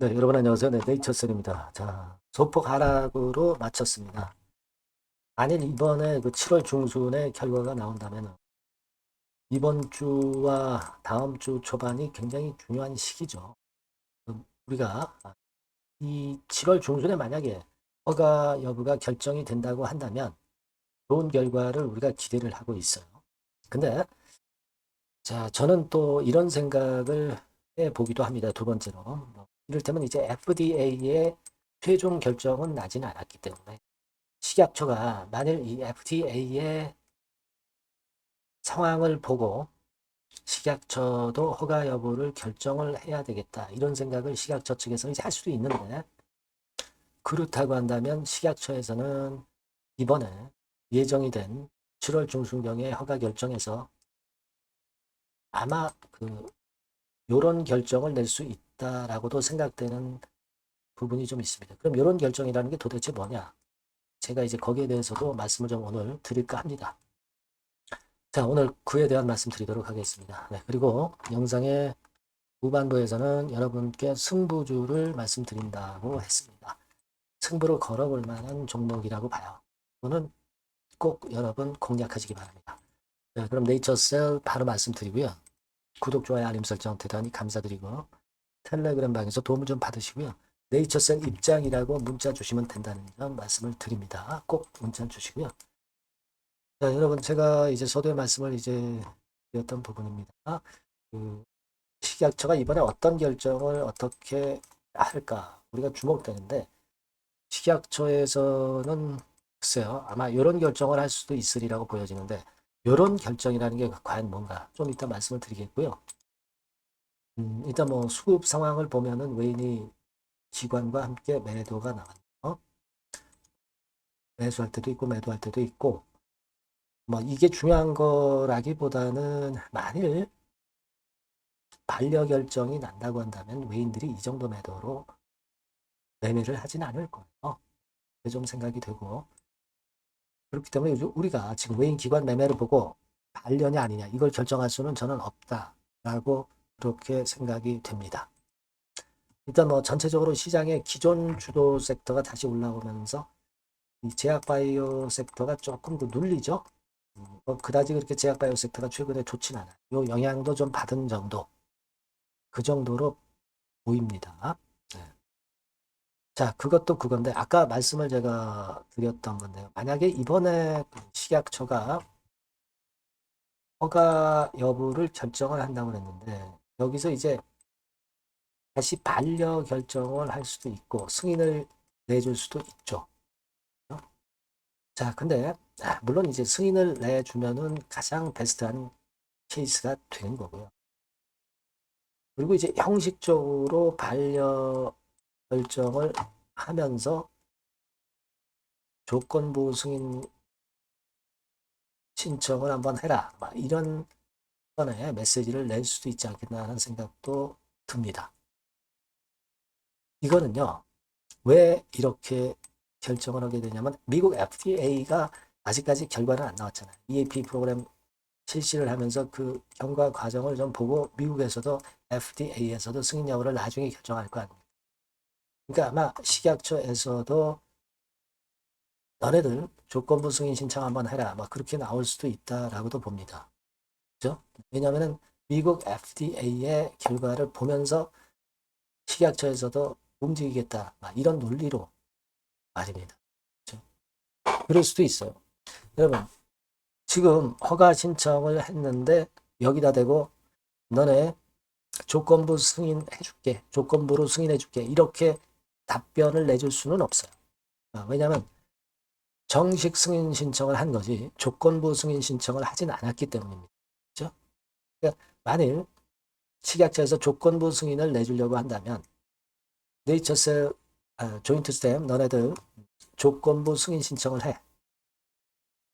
네, 여러분 안녕하세요. 네, 네이처셀입니다. 자, 소폭 하락으로 마쳤습니다. 만일 이번에 그 7월 중순에 결과가 나온다면 이번 주와 다음 주 초반이 굉장히 중요한 시기죠. 음, 우리가 이 7월 중순에 만약에 허가 여부가 결정이 된다고 한다면 좋은 결과를 우리가 기대를 하고 있어요. 근데 자, 저는 또 이런 생각을 해 보기도 합니다. 두 번째로. 뭐, 이를테면 이제 FDA의 최종 결정은 나지는 않았기 때문에 식약처가 만일 이 FDA의 상황을 보고 식약처도 허가 여부를 결정을 해야 되겠다. 이런 생각을 식약처 측에서 이제 할 수도 있는데 그렇다고 한다면 식약처에서는 이번에 예정이 된 7월 중순경에 허가 결정에서 아마 그 요런 결정을 낼 수 있다 라고도 생각되는 부분이 좀 있습니다. 그럼 요런 결정이라는 게 도대체 뭐냐? 제가 이제 거기에 대해서도 말씀을 좀 오늘 드릴까 합니다. 자, 오늘 그에 대한 말씀 드리도록 하겠습니다. 네, 그리고 영상의 후반부에서는 여러분께 승부주를 말씀드린다고 했습니다. 승부를 걸어볼 만한 종목이라고 봐요. 이거는 꼭 여러분 공략하시기 바랍니다. 네, 그럼 네이처셀 바로 말씀드리고요. 구독, 좋아요, 알림 설정 대단히 감사드리고 텔레그램 방에서 도움을 좀 받으시고요. 네이처셀 입장이라고 문자 주시면 된다는 점 말씀을 드립니다. 꼭 문자 주시고요. 자, 여러분 제가 이제 서두에 말씀을 이제 드렸던 부분입니다. 그 식약처가 이번에 어떤 결정을 어떻게 할까 우리가 주목되는데 식약처에서는 글쎄요 아마 이런 결정을 할 수도 있으리라고 보여지는데 이런 결정이라는 게 과연 뭔가 좀 이따 말씀을 드리겠고요. 음, 일단 뭐 수급 상황을 보면은 외인이 기관과 함께 매도가 나왔네요. 매수할 때도 있고 매도할 때도 있고 뭐 이게 중요한 거라기보다는 만일 반려 결정이 난다고 한다면 외인들이 이 정도 매도로 매매를 하진 않을 거예요. 좀 생각이 되고 그렇기 때문에 우리가 지금 외인 기관 매매를 보고 반려냐 아니냐 이걸 결정할 수는 저는 없다라고 그렇게 생각이 됩니다. 일단 뭐 전체적으로 시장의 기존 주도 섹터가 다시 올라오면서 이 제약바이오 섹터가 조금 더 눌리죠. 음, 뭐 그다지 그렇게 제약바이오 섹터가 최근에 좋진 않아요. 요 영향도 좀 받은 정도. 그 정도로 보입니다. 네. 자, 그것도 그건데 아까 말씀을 제가 드렸던 건데요. 만약에 이번에 그 식약처가 허가 여부를 결정을 한다고 했는데 여기서 이제 다시 반려 결정을 할 수도 있고 승인을 내줄 수도 있죠. 어? 자, 근데 아, 물론 이제 승인을 내주면은 가장 베스트한 케이스가 되는 거고요. 그리고 이제 형식적으로 반려 결정을 하면서 조건부 승인 신청을 한번 해라. 막 이런 선의 메시지를 낼 수도 있지 않겠나 하는 생각도 듭니다. 이거는요, 왜 이렇게 결정을 하게 되냐면, 미국 FDA가 아직까지 결과는 안 나왔잖아요. EAP 프로그램 실시를 하면서 그 경과 과정을 좀 보고, 미국에서도 FDA에서도 승인 여부를 나중에 결정할 거 아닙니까? 그러니까 아마 식약처에서도 너네들 조건부 승인 신청 한번 해라. 막 그렇게 나올 수도 있다라고도 봅니다. 그죠? 왜냐하면 미국 FDA의 결과를 보면서 식약처에서도 움직이겠다. 막 이런 논리로 말입니다. 그죠? 그럴 수도 있어요. 여러분, 지금 허가 신청을 했는데 여기다 대고 너네 조건부 승인해줄게. 조건부로 승인해줄게. 이렇게 답변을 내줄 수는 없어요. 아, 왜냐하면 정식 승인 신청을 한 거지 조건부 승인 신청을 하진 않았기 때문입니다. 만일 식약처에서 조건부 승인을 내주려고 한다면 네이처셀 아, 조인트 스템 너네들 조건부 승인 신청을 해.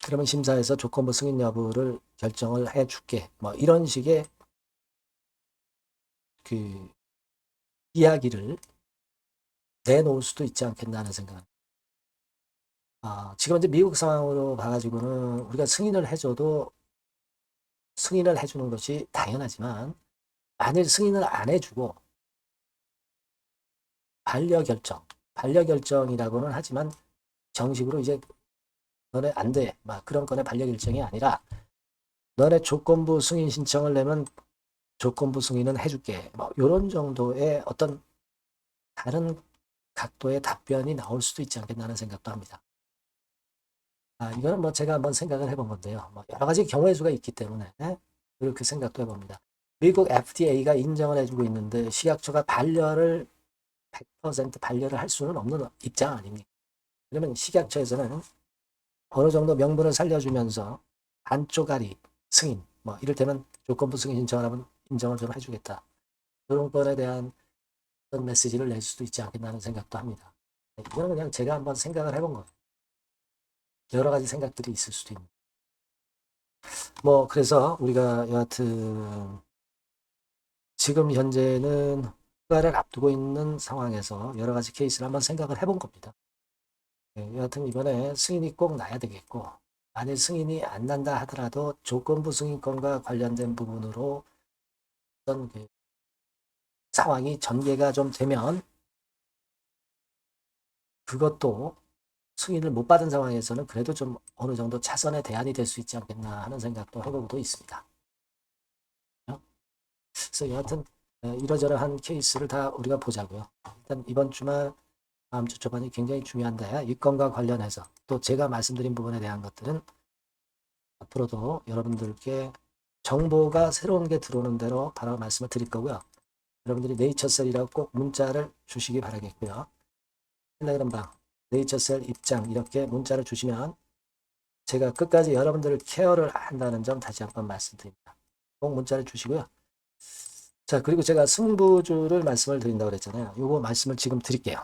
그러면 심사에서 조건부 승인 여부를 결정을 해 줄게. 뭐 이런 식의 그 이야기를 내놓을 수도 있지 않겠나 하는 생각. 아, 지금 이제 미국 상황으로 봐가지고는 우리가 승인을 해줘도 승인을 해주는 것이 당연하지만 만일 승인을 안 해주고 반려결정, 반려결정이라고는 하지만 정식으로 이제 너네 안 돼. 막 그런 건의 반려결정이 아니라 너네 조건부 승인 신청을 내면 조건부 승인은 해줄게. 뭐 이런 정도의 어떤 다른 각도의 답변이 나올 수도 있지 않겠나는 생각도 합니다. 아, 이거는 뭐 제가 한번 생각을 해본 건데요. 뭐 여러 가지 경우의 수가 있기 때문에 이렇게 생각도 해봅니다. 미국 FDA가 인정을 해주고 있는데 식약처가 반려를 100% 반려를 할 수는 없는 입장 아닙니까? 그러면 식약처에서는 어느 정도 명분을 살려주면서 안쪽아리 승인, 뭐 이를테면 조건부 승인 신청을 하면 인정을 좀 해주겠다. 그런 건에 대한 어떤 메시지를 낼 수도 있지 않겠나는 생각도 합니다. 네, 이거는 그냥 제가 한번 생각을 해본 거예요. 여러 가지 생각들이 있을 수도 있는. 뭐 그래서 우리가 여하튼 지금 현재는 휴가를 앞두고 있는 상황에서 여러 가지 케이스를 한번 생각을 해본 겁니다. 네, 여하튼 이번에 승인이 꼭 나야 되겠고 만일 승인이 안 난다 하더라도 조건부 승인권과 관련된 부분으로 어떤 그 상황이 전개가 좀 되면 그것도 승인을 못 받은 상황에서는 그래도 좀 어느 정도 차선의 대안이 될 수 있지 않겠나 하는 생각도 해보고 있습니다. 그래서 여하튼 이러저러한 케이스를 다 우리가 보자고요. 일단 이번 주말 다음 주 초반이 굉장히 중요한데 이 건과 관련해서 또 제가 말씀드린 부분에 대한 것들은 앞으로도 여러분들께 정보가 새로운 게 들어오는 대로 바로 말씀을 드릴 거고요. 여러분들이 네이처셀이라고 꼭 문자를 주시기 바라겠고요. 텔레그램 방 네이처셀 입장 이렇게 문자를 주시면 제가 끝까지 여러분들을 케어를 한다는 점 다시 한번 말씀드립니다. 꼭 문자를 주시고요. 자 그리고 제가 승부주를 말씀을 드린다고 그랬잖아요. 요거 말씀을 지금 드릴게요.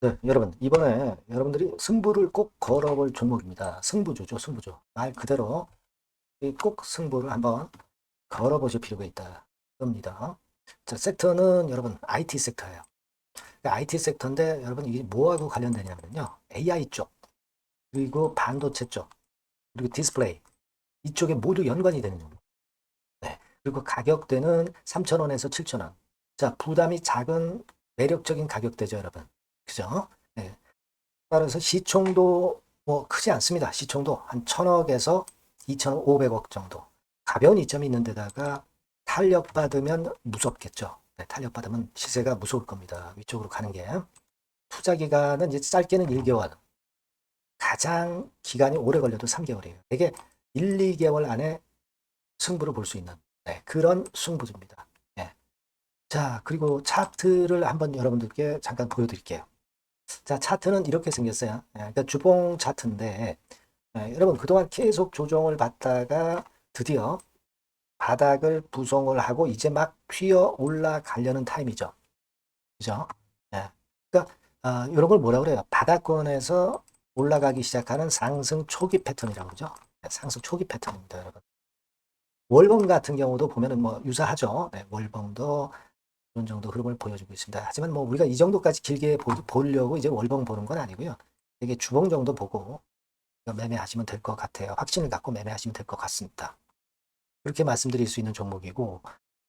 네, 여러분 이번에 여러분들이 승부를 꼭 걸어볼 종목입니다. 승부주죠, 승부주. 말 그대로 꼭 승부를 한번 걸어보실 필요가 있다. 겁니다. 자, 섹터는 여러분 IT 섹터예요. IT 섹터인데 여러분 이게 뭐하고 관련되냐면요. AI 쪽, 그리고 반도체 쪽, 그리고 디스플레이 이쪽에 모두 연관이 되는 종목. 네. 그리고 가격대는 3,000원에서 7,000원. 자, 부담이 작은 매력적인 가격대죠, 여러분. 그죠? 네. 따라서 시총도 뭐 크지 않습니다. 시총도 한 1,000억에서 2,500억 정도. 가벼운 이점이 있는 데다가 탄력받으면 무섭겠죠. 네, 탄력받으면 시세가 무서울 겁니다. 위쪽으로 가는 게. 투자 기간은 이제 짧게는 1개월. 가장 기간이 오래 걸려도 3개월이에요. 되게 1, 2개월 안에 승부를 볼 수 있는 네, 그런 승부입니다. 네. 자, 그리고 차트를 한번 여러분들께 잠깐 보여드릴게요. 자, 차트는 이렇게 생겼어요. 네, 그러니까 주봉 차트인데 네, 여러분 그동안 계속 조정을 받다가 드디어 바닥을 부송을 하고 이제 막 튀어 올라가려는 타임이죠. 그죠? 네. 그러니까 어, 이런 걸 뭐라 그래요? 바닥권에서 올라가기 시작하는 상승 초기 패턴이라고 그러죠. 네, 상승 초기 패턴입니다, 여러분. 월봉 같은 경우도 보면은 뭐 유사하죠. 네, 월봉도 이런 정도 흐름을 보여주고 있습니다. 하지만 뭐 우리가 이 정도까지 길게 보, 보려고 이제 월봉 보는 건 아니고요. 되게 주봉 정도 보고 매매하시면 될 것 같아요. 확신을 갖고 매매하시면 될 것 같습니다. 그렇게 말씀드릴 수 있는 종목이고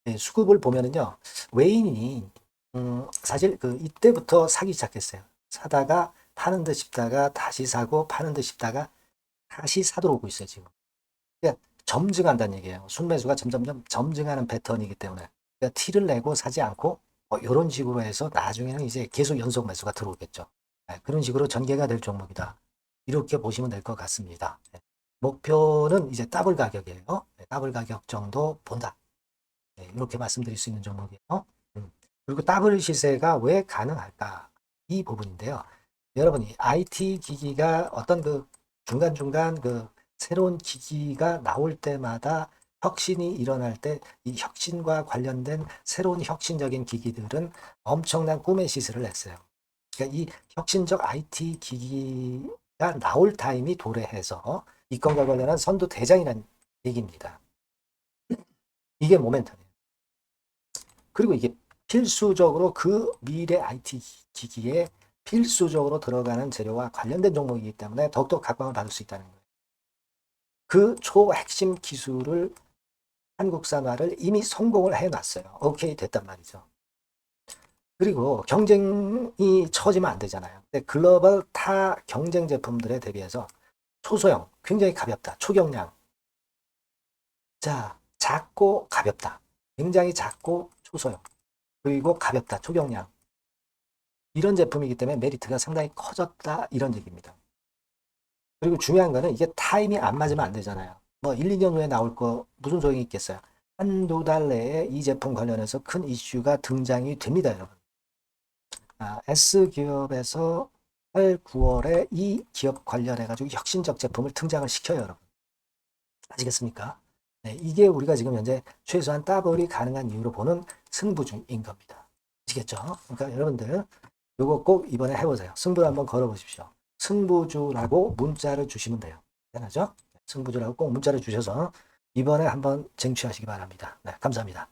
네, 수급을 보면은요 외인이 음, 사실 그 이때부터 사기 시작했어요. 사다가 파는 듯 싶다가 다시 사고 파는 듯 싶다가 다시 사도록 오고 있어요 지금. 그러니까 점증한다는 얘기예요. 순매수가 점점점 점증하는 패턴이기 때문에 그러니까 티를 내고 사지 않고 뭐 이런 식으로 해서 나중에는 이제 계속 연속 매수가 들어오겠죠. 네, 그런 식으로 전개가 될 종목이다. 이렇게 보시면 될 것 같습니다. 네. 목표는 이제 더블 가격이에요. 네, 더블 가격 정도 본다. 네, 이렇게 말씀드릴 수 있는 종목이에요. 음. 그리고 더블 시세가 왜 가능할까? 이 부분인데요. 여러분이 IT 기기가 어떤 그 중간중간 그 새로운 기기가 나올 때마다 혁신이 일어날 때 이 혁신과 관련된 새로운 혁신적인 기기들은 엄청난 꿈의 시세를 냈어요. 그러니까 이 혁신적 IT 기기가 나올 타임이 도래해서 이 건과 관련한 선두 대장이라는 얘기입니다. 이게 모멘텀이에요. 그리고 이게 필수적으로 그 미래 IT 기기에 필수적으로 들어가는 재료와 관련된 종목이기 때문에 더욱더 각광을 받을 수 있다는 거예요. 그 초핵심 기술을 한국산화를 이미 성공을 해놨어요. 오케이 됐단 말이죠. 그리고 경쟁이 처지면 안 되잖아요. 근데 글로벌 타 경쟁 제품들에 대비해서 초소형, 굉장히 가볍다. 초경량. 자, 작고 가볍다. 굉장히 작고 초소형. 그리고 가볍다. 초경량. 이런 제품이기 때문에 메리트가 상당히 커졌다. 이런 얘기입니다. 그리고 중요한 거는 이게 타임이 안 맞으면 안 되잖아요. 뭐 1, 2년 후에 나올 거 무슨 소용이 있겠어요. 한두 달 내에 이 제품 관련해서 큰 이슈가 등장이 됩니다, 여러분. 아, S기업에서 8, 9월에 이 기업 관련해가지고 혁신적 제품을 등장을 시켜요, 여러분. 아시겠습니까? 네, 이게 우리가 지금 현재 최소한 더블이 가능한 이유로 보는 승부주인 겁니다. 아시겠죠? 그러니까 여러분들 요거 꼭 이번에 해보세요. 승부를 한번 걸어보십시오. 승부주라고 문자를 주시면 돼요. 되나죠? 승부주라고 꼭 문자를 주셔서 이번에 한번 쟁취하시기 바랍니다. 네, 감사합니다.